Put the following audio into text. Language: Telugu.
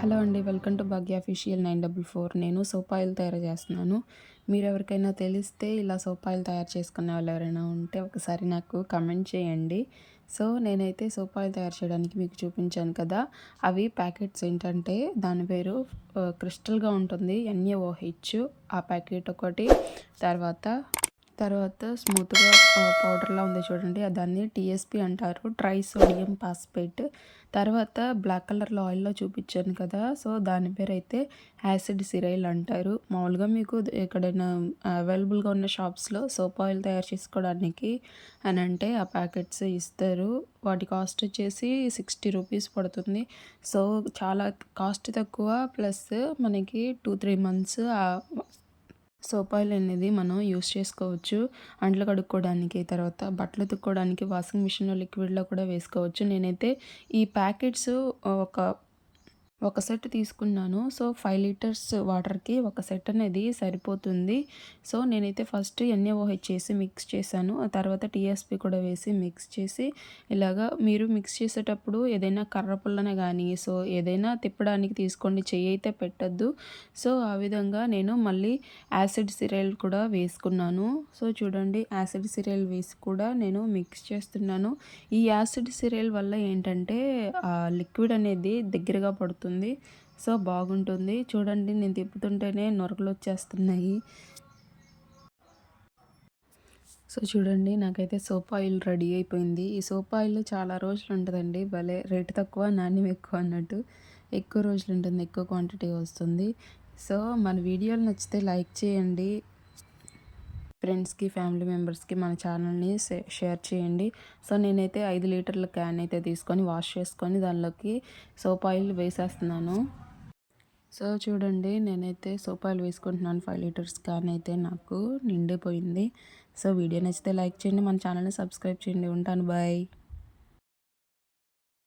హలో అండి welcome to Bhagya official nine double four. నేను సోప్ ఆయిల్ తయారు చేస్తున్నాను. మీరు ఎవరికైనా తెలిస్తే ఇలా సోప్ ఆయిల్ తయారు చేసుకునే వాళ్ళు ఎవరైనా ఉంటే ఒకసారి నాకు కమెంట్ చేయండి. సో నేనైతే సోప్ ఆయిల్ తయారు చేయడానికి మీకు చూపించాను కదా అవి ప్యాకెట్స్ ఏంటంటే దాని పేరు క్రిస్టల్గా ఉంటుంది ఎన్ఏఓహెచ్ ఆ ప్యాకెట్ ఒకటి తర్వాత తర్వాత స్మూత్గా పౌడర్లా ఉంది చూడండి. దాన్ని టీఎస్పి అంటారు. ట్రై సోడియం పాస్పేట్ తర్వాత బ్లాక్ కలర్లో ఆయిల్లో చూపించాను కదా. సో దాని పేరు అయితే యాసిడ్ సిరైల్ అంటారు. మామూలుగా మీకు ఎక్కడైనా అవైలబుల్గా ఉన్న షాప్స్లో సోప్ ఆయిల్ తయారు చేసుకోవడానికి అని అంటే ఆ ప్యాకెట్స్ ఇస్తారు. వాటి కాస్ట్ వచ్చేసి సిక్స్టీ రూపీస్ పడుతుంది. సో చాలా కాస్ట్ తక్కువ. ప్లస్ మనకి two three months soap oil అనేది మనం యూస్ చేసుకోవచ్చు. అంట్లు కడుక్కోవడానికి తర్వాత బట్టలు ఉతుక్కోవడానికి వాషింగ్ మిషన్లో లిక్విడ్లో కూడా వేసుకోవచ్చు. నేనైతే ఈ ప్యాకెట్స్ ఒక ఒక సెట్ తీసుకున్నాను. సో ఫైవ్ లీటర్స్ వాటర్కి ఒక సెట్ అనేది సరిపోతుంది. సో నేనైతే ఫస్ట్ ఎన్ఏఓహెచ్ చేసి మిక్స్ చేశాను. ఆ తర్వాత టీఎస్పి కూడా వేసి మిక్స్ చేసి ఇలాగా మీరు మిక్స్ చేసేటప్పుడు ఏదైనా కర్ర పుల్లనే కానీ సో ఏదైనా తిప్పడానికి తీసుకోండి. చెయ్యి అయితే పెట్టద్దు. సో ఆ విధంగా నేను మళ్ళీ యాసిడ్ సిరియల్ కూడా వేసుకున్నాను. సో చూడండి యాసిడ్ సిరియల్ వేసి కూడా నేను మిక్స్ చేస్తున్నాను. ఈ యాసిడ్ సిరియల్ వల్ల ఏంటంటే లిక్విడ్ అనేది దగ్గరగా పడుతుంది. వస్తుంది. సో బాగుంటుంది. చూడండి నేను తిప్పుతుంటేనే నొరకలు వచ్చేస్తున్నాయి. సో చూడండి నాకైతే సోప్ ఆయిల్ రెడీ అయిపోయింది. ఈ సోప్ ఆయిల్ చాలా రోజులు ఉంటుందండి. భలే రేటు తక్కువ నాణ్యం ఎక్కువ అన్నట్టు ఎక్కువ రోజులు ఉంటుంది ఎక్కువ క్వాంటిటీ వస్తుంది. సో మన వీడియోలు నచ్చితే లైక్ చేయండి. ఫ్రెండ్స్కి ఫ్యామిలీ మెంబర్స్కి మన ఛానల్ని షేర్ చేయండి. సో నేనైతే ఐదు లీటర్ల క్యాన్ అయితే తీసుకొని వాష్ చేసుకొని దానిలోకి సోప్ ఆయిల్ వేసేస్తున్నాను. సో చూడండి నేనైతే సోప్ ఆయిల్ వేసుకుంటున్నాను. ఫైవ్ లీటర్స్ క్యాన్ అయితే నాకు నిండిపోయింది. సో వీడియో నచ్చితే లైక్ చేయండి. మన ఛానల్ని సబ్స్క్రైబ్ చేయండి. ఉంటాను. బాయ్.